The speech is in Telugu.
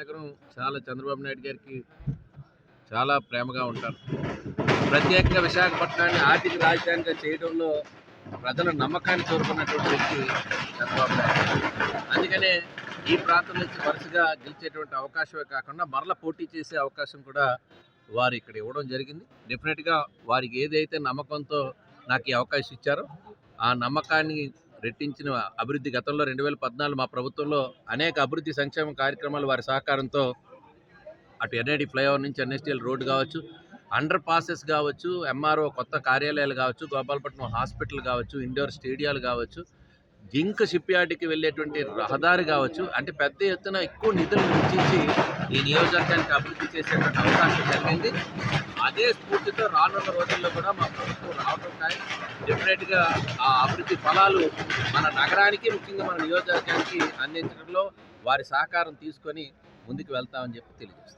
నగరం చాలా చంద్రబాబు నాయుడు గారికి చాలా ప్రేమగా ఉంటారు. ప్రత్యేకంగా విశాఖపట్నాన్ని ఆర్థిక రాజధానిగా చేయడంలో ప్రజల నమ్మకాన్ని కోరుకున్నటువంటి వ్యక్తి చంద్రబాబు నాయుడు అందుకనే ఈ ప్రాంతం నుంచి వరుసగా గెలిచేటువంటి అవకాశమే కాకుండా మరల పోటీ చేసే అవకాశం కూడా వారు ఇక్కడ ఇవ్వడం జరిగింది. డెఫినెట్గా వారికి ఏదైతే నమ్మకంతో నాకు ఈ అవకాశం ఇచ్చారో ఆ నమ్మకాన్ని రెట్టించిన అభివృద్ధి గతంలో రెండు వేల పద్నాలుగు మా ప్రభుత్వంలో అనేక అభివృద్ధి సంక్షేమ కార్యక్రమాలు వారి సహకారంతో అటు ఎన్ఐడి ఫ్లైఓవర్ నుంచి ఎన్ఎస్టీఎల్ రోడ్డు కావచ్చు అండర్ పాసెస్ కావచ్చు ఎంఆర్ఓ కొత్త కార్యాలయాలు కావచ్చు గోపాలపట్నం హాస్పిటల్ కావచ్చు ఇండోర్ స్టేడియాలు కావచ్చు జింక్ షిప్ యార్డ్కి వెళ్ళేటువంటి రహదారి కావచ్చు అంటే పెద్ద ఎత్తున ఎక్కువ నిధులు వెచ్చించి ఈ నియోజకవర్గానికి అభివృద్ధి చేసేటువంటి అవకాశం కలిగింది. అదే స్ఫూర్తితో రానున్న రోజుల్లో కూడా మా ప్రభుత్వం ఉంటాయి. డెఫినెట్గా ఆ అభివృద్ధి ఫలాలు మన నగరానికి ముఖ్యంగా మన నియోజకవర్గానికి అందించడంలో వారి సహకారం తీసుకొని ముందుకు వెళ్తామని చెప్పి తెలియజేస్తాం